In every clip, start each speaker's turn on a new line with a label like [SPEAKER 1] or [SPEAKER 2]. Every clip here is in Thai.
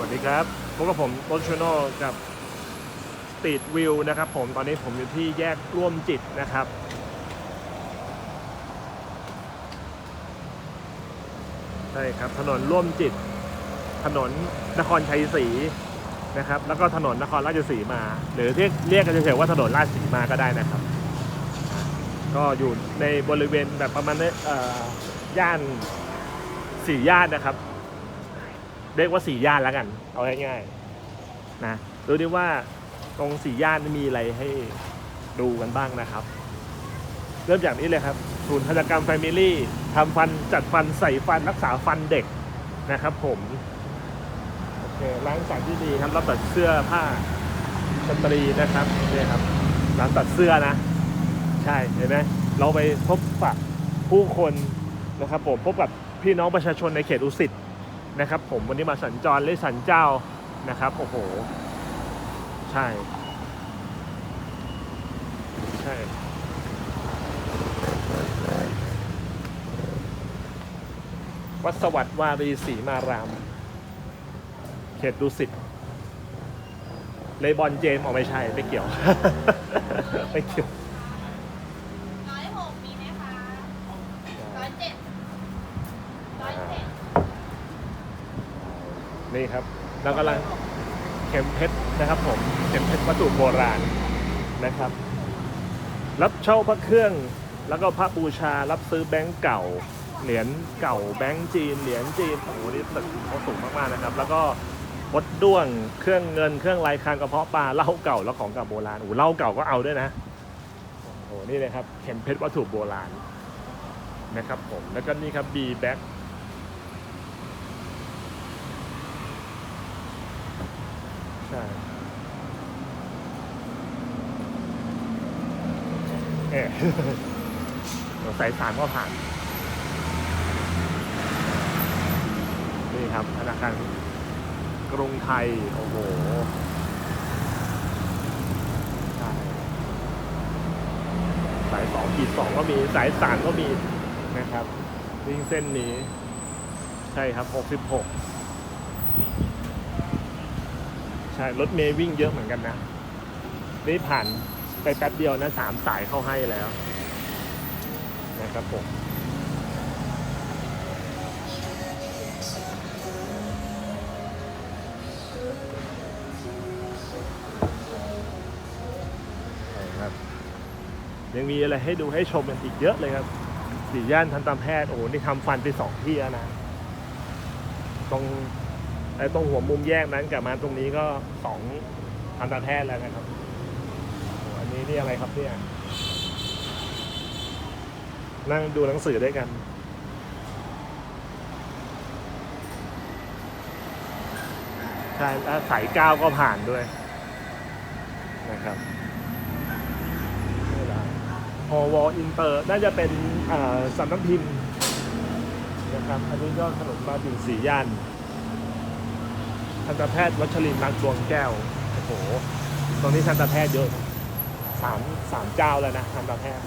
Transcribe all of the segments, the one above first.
[SPEAKER 1] วัสดีครับพบกับผมต้นชโนกับสตรีทวิวนะครับผมตอนนี้ผมอยู่ที่แยกร่วมจิตนะครับ ใช่ครับถนนร่วมจิต ถนนนครชัยศรีนะครับ แล้วก็ถนนนครราชสีมา หรือเรียกเรียกกันเฉยๆว่าถนนราชสีมาก็ได้นะครับ ก็อยู่ในบริเวณแบบประมาณนี้เอ่อย่านสี่ย่านนะครับ เรียกว่าสี่ย่านแล้วกัน เอาง่ายๆนะดูดิว่าตรงสี่ย่านมีอะไรให้ดูกันบ้างนะครับ เริ่มจากนี้เลยครับศูนย์ธัญกรรมแฟมิลี่ทำฟันจัดฟันใส่ฟันรักษาฟันเด็กนะครับ ผมโอเคร้านสักที่ดีครับรับตัดเสื้อผ้าสตรีนะครับนี่ครับร้านตัดเสื้อนะ ใช่เห็นไหมเราไปพบปะผู้คนนะครับผมพบกับพี่น้องประชาชนในเขตอุสิต นะครับ ผมวันนี้มาสัญจรเลยสันเจ้านะครับ โอ้โห ใช่ ใช่ วัดสวัสดิ์วารีศรีมาราม เขตดุสิตเลยบอลเจมออกไม่ใช่ ไม่เกี่ยว ไม่เกี่ยว
[SPEAKER 2] ร้อยหกมีไหมคะร้อยเจ็ดร้อยเจ็ด
[SPEAKER 1] นี่ครับเรากำลังเข็มเพชรนะครับผมเข็มเพชรวัตถุโบราณนะครับ รับเช่าพระเครื่องแล้วก็พระบูชารับซื้อแบงก์เก่าเหรียญเก่าแบงก์จีนเหรียญจีนโอ้โหนี่ตึกเขาสูงมากๆนะครับ แล้วก็วัดด้วงเครื่องเงินเครื่องลายคางกระเพาะปลาเหล้าเก่าแล้วของเก่าโบราณโอ้เหล้าเก่าก็เอาด้วยนะโอ้โหนี่เลยครับเข็มเพชรวัตถุโบราณนะครับผมแล้วก็นี่ครับบีแบ็ค ใช่เอ๊ะสายสามก็ผ่าน นี่ครับธนาคารกรุงไทย โอ้โหสายสองขีดสองก็มีสายสามก็มีนะครับวิ่งเส้นนี้ ใช่ครับหกสิบหก ใช่รถเมย์วิ่งเยอะเหมือนกันนะนี่ผ่านไปแป๊บเดียวนะสามสายเข้าให้แล้ว นะครับผมครับยังมีอะไรให้ดูให้ชมกันอีกเยอะเลยครับสี่ย่านทันตแพทย์โอ้โหนี่ทำฟันไปสองที่แล้วนะตรง ไอ้ตรงหัวมุมแยกนั้นกับมาตรงนี้ก็สองทันตแพทย์แล้วนะครับ อันนี้นี่อะไรครับเนี่ย นั่งดูหนังสือด้วยกันใช่แล้วสายก้าวก็ผ่านด้วยนะครับฮอวออินเตอร์น่าจะเป็นสำนักพิมพ์นะครับ อันนี้ก็ถนนมาถึงสี่ย่าน ทันตแพทย์วัชรินทร์รักดวงแก้วโอ้โหตรงนี้ทันตแพทย์เยอะสามสามเจ้าแล้วนะทันตแพทย์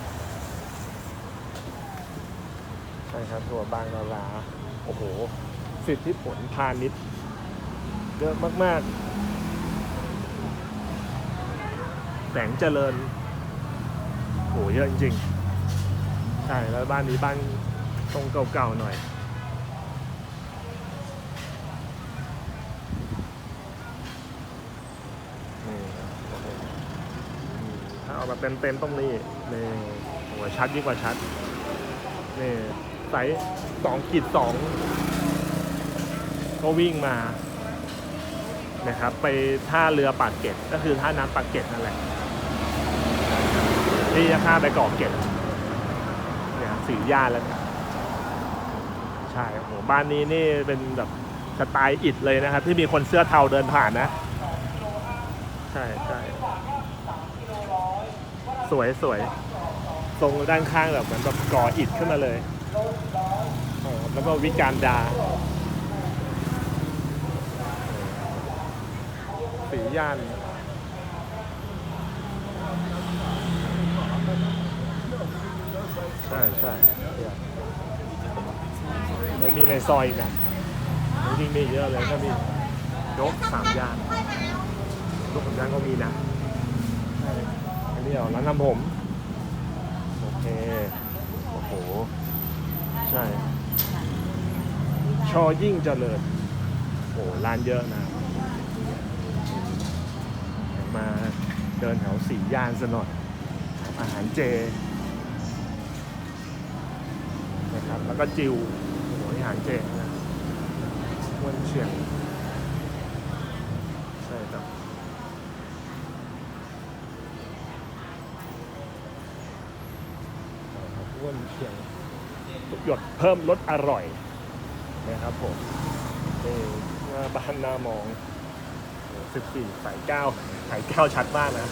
[SPEAKER 1] ใช่ครับตัวบางนาราโอ้โห สิทธิผลพาณิชย์เยอะมาก ๆ แสงเจริญโหเยอะจริง ๆ ใช่ แล้วบ้านนี้บ้านตรงเก่า ๆ หน่อย นี่ครับโอ้โหอืมถ้า เอาแบบเต็มๆตรงนี้นี่โหัวชัดยิ่งกว่าชัดนี่ไซส์สองขีดสองก็วิ่งมานะครับ ไปท่าเรือปากเกร็ดก็คือท่าน้ำปากเกร็ดนั่นแหละที่จะข้าไปเกาะเกร็ดเนี่ยสีย่านแล้วใช่โอ้โหบ้านนี้นี่เป็นแบบสไตล์อิดเลยนะครับ ที่มีคนเสื้อเทาเดินผ่านนะ ใช่ใช่ สวยสวยตรงด้านข้างแบบเหมือนแบบก่ออิฐขึ้นมาเลยเออแล้วก็วิการดา สีย่าน ใช่ใช่เนี่ยแล้วมีในซอยอีกนะจริงๆมีเยอะเลยถ้ามีโจ๊กสามย่าน
[SPEAKER 2] ย
[SPEAKER 1] กสามย่านก็มีนะ อันนี้เหรอร้านทำผม โอเค โอ้โห ใช่ ชอยิ่งเจริญโอ้ร้านเยอะนะ มาเดินแถวสี่ย่านซะหน่อย อาหารเจนะครับแล้วก็จิวโอ้โหนี่อาหารเจนะอ้วนเชียงใช่ครับใช่ครับ อ้วนเชียงหยดเพิ่มรสอร่อยนะครับผมนี่หน้าบ้านหน้ามองสิบสี่สายเก้าสายเก้าชัดมากนะ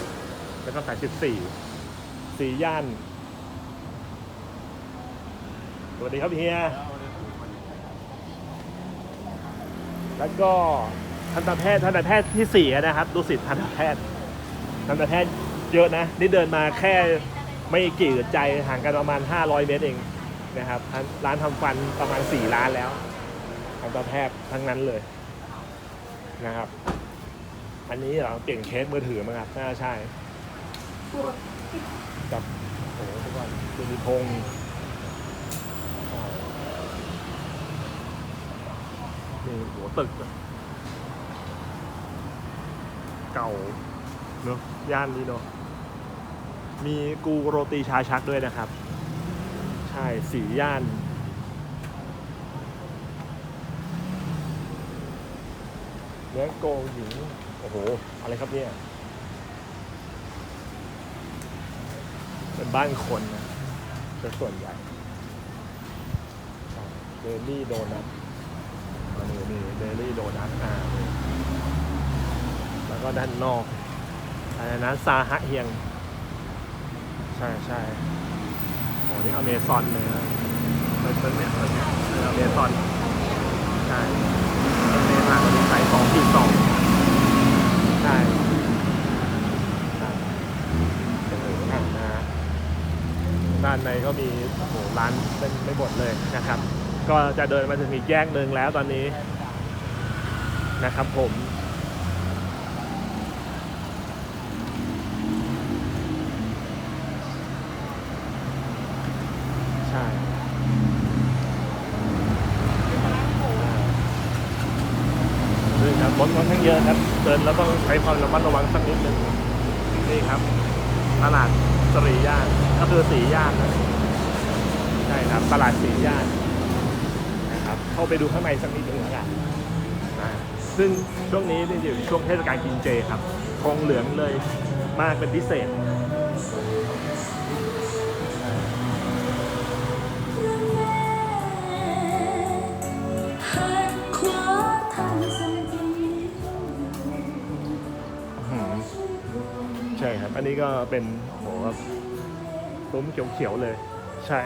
[SPEAKER 1] แล้วก็สายสิบสี่สีย่าน สวัสดีครับเฮีย แล้วก็ทันตแพทย์ทันตแพทย์ที่สี่นะครับดูสิตทันตแพทย์ทันตแพทย์เยอะนะ นี่เดินมาแค่ ไม่กี่อึดใจห่างกันประมาณ 500 เมตรเองนะครับร้านร้านทำฟันประมาณ 4 ร้านแล้วทันตแทย์ทั้งนั้นเลยนะครับ อันนี้เหรอเปลี่ยนเคสมือถือมั้งครับน่าใช่กับโอ้โหทุกคนดูดิพงษ์นี่หัวตึก เก่าเนอะย่านนี้เนอะ มีกูโรตีชาชักด้วยนะครับ ใช่สีย่านเนื้อโกหญิง โอ้โห อะไรครับเนี่ย เป็นบ้านคนนะเป็นส่วนใหญ่เดลี่โดนัทอันนี้นี่เดลี่โดนัทอ่าแล้วก็ด้านนอกอะไรนะซาฮะเฮียง ใช่ใช่โอ้นี่อเมซอนเลยนะเป็นเป็นเนี่ยเป็นเนี่ยเป็นอเมซอนใช่เป็นเมผ่านตัวนี้ใส่สองขีดสองใช่โอ้โหอะนะฮะด้านในก็มีโอ้โหร้านเป็นไม่หมดเลยนะครับ ก็จะเดินมาถึงอีกแยกหนึ่งแล้วตอนนี้นะครับผม ใช่นี่ครับรถค่อนข้างเย กินแล้วต้องใช้ความระมัดระวังสักนิดนึงนี่ครับตลาดสรีย่านก็คือสีย่านนะใช่ครับตลาดสีย่านนะครับ เข้าไปดูข้างในสักนิดนึงกันนะซึ่งช่วงนี้เนี่อยู่ช่วงเทศกาลกินเจครับคงเหลืองเลยมากเป็นพิเศษ ใช่ครับ อันนี้ก็เป็นโหครับซุ้มเขียวๆเลย ใช่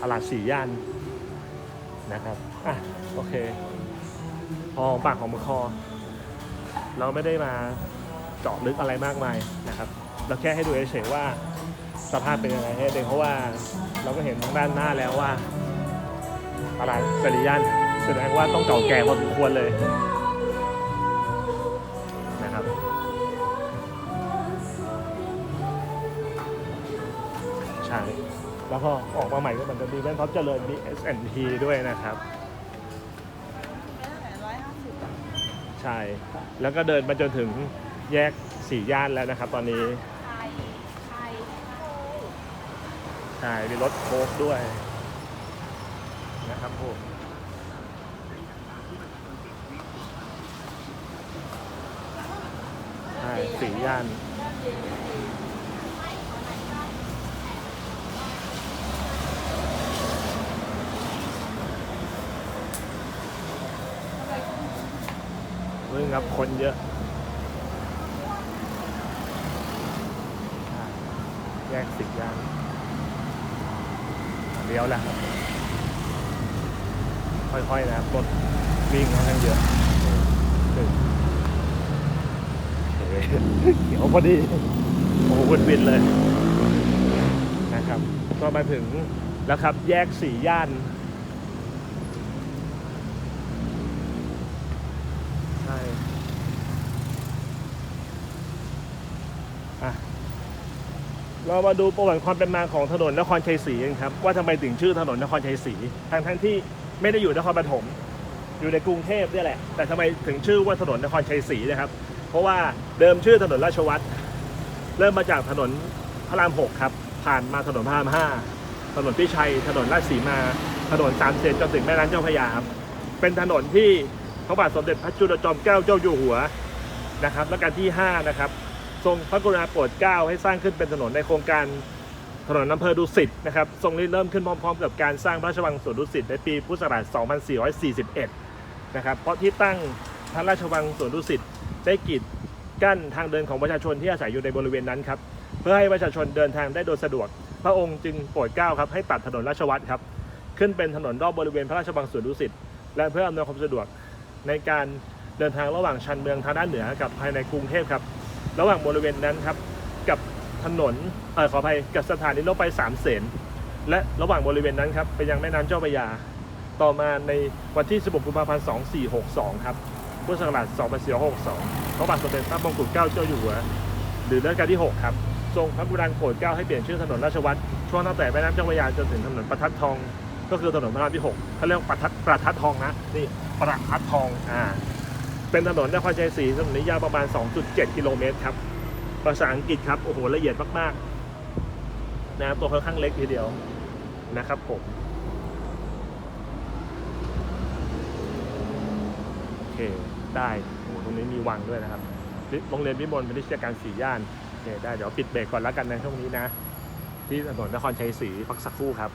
[SPEAKER 1] ตลาดสี่ย่านนะครับอะโอเค พอหอมปากของมือคอ เราไม่ได้มาเจาะลึกอะไรมากมายนะครับ เราแค่ให้ดูเฉยๆว่าสภาพเป็นยังไงให้เด็กเพราะว่าเราก็เห็นทางด้านหน้าแล้วว่าตลาดสรีย่านแสดงว่าต้องเก่าแก่พอสมควรเลย แล้วก็ออกมาใหม่ก็เหมือนจะมีแว่นท็อปเจริญมี S&P ด้วยนะครับ ใช่ แล้วก็เดินมาจนถึงแยกสี่ย่านแล้วนะครับ ตอนนี้
[SPEAKER 2] ไทยไทย
[SPEAKER 1] ใช่ มีรถโค้กด้วย นะครับผมใช่สี่ย่าน เรื่อง ครับ คนเยอะแยกสิบย่านเลี้ยวแล้วครับ ค่อยๆนะครับรถวิ่งค่อนข้างเยอะเคเขียวพอดีโอ้โหวนบินเลยนะครับ ก็มาถึงแล้วครับแยกสี่ย่าน ช่เรามาดูประวัติความเป็นมาของถนนนครชัยศรีกันครับ ว่าทำไมถึงชื่อถนนนครชัยศรีทั้งทั้งที่ไม่ได้อยู่นครปฐมอยู่ในกรุงเทพเนี่ยแหละ แต่ทำไมถึงชื่อว่าถนนนครชัยศรีนะครับ เพราะว่าเดิมชื่อถนนราชวัตรเริ่มมาจากถนนพระรามหกครับ ผ่านมาถนนพระรามห้าถนนพิชัย ถนนราชสีมา ถนนสามเสนจนถึงแม่น้ำเจ้าพระยาครับเป็นถนนที่ พระบาทสมเด็จพระจุลจอมเกล้าเจ้าอยู่หัวนะครับและการที่ 5 นะครับ ทรงพระกรุณาโปรดเกล้าให้สร้างขึ้นเป็นถนนในโครงการถนนอำเภอดุสิตนะครับทรงริเริ่มขึ้นพร้อม ๆ กับการสร้างพระราชวังสวนดุสิตในปีพุทธศักราช 2441 นะครับ เพราะที่ตั้งพระราชวังสวนดุสิตได้กีดกั้นทางเดินของประชาชนที่อาศัยอยู่ในบริเวณนั้นครับ เพื่อให้ประชาชนเดินทางได้โดยสะดวก พระองค์จึงโปรดเกล้าครับให้ตัดถนนราชวัตรครับ ขึ้นเป็นถนนรอบบริเวณพระราชวังสวนดุสิตและเพื่ออำนวยความสะดวก ในการเดินทางระหว่างชันเมืองทางด้านเหนือกับภายในกรุงเทพครับ ระหว่างบริเวณนั้นครับกับถนนเออขออภัยกับสถานีรถไฟสามเสนและระหว่างบริเวณนั้นครับไปยังแม่น้ำเจ้าพระยา ต่อมาในวันที่ 16 กุมภาพันธ์ 2462 ครับพุทธศักราช2462พระบาทสมเด็จพระมงกุฎเกล้าเจ้าอยู่หัวหรือรัชกาลที่ 6 ครับ ทรงพระกรุณาโปรดเกล้าให้เปลี่ยนชื่อถนนราชวัตรช่วงตั้งแต่แม่น้ำเจ้าพระยาจนถึงถนนประทัดทอง ก็คือถนนพระรามที่ 6เขาเรียกว่าประทัดประทัดทองนะนี่ ประทัดทองอ่าเป็นถนนนครชัยศรีถนนนี้ยาวประมาณ 2.7 กิโลเมตรครับภาษาอังกฤษครับ โอ้โห ละเอียดมากๆนะครับตัวค่อนข้างเล็กทีเดียวนะครับผมโอเค ได้โอ้โหตรงนี้มีวังด้วยนะครับโรงเรียนวิมลเป็นวิทยาการสี่ย่านโอเคได้เดี๋ยวปิดเบรกก่อนแล้วกันในช่วงนี้นะ ที่ถนนนครชัยศรีพักสักครู่ครับ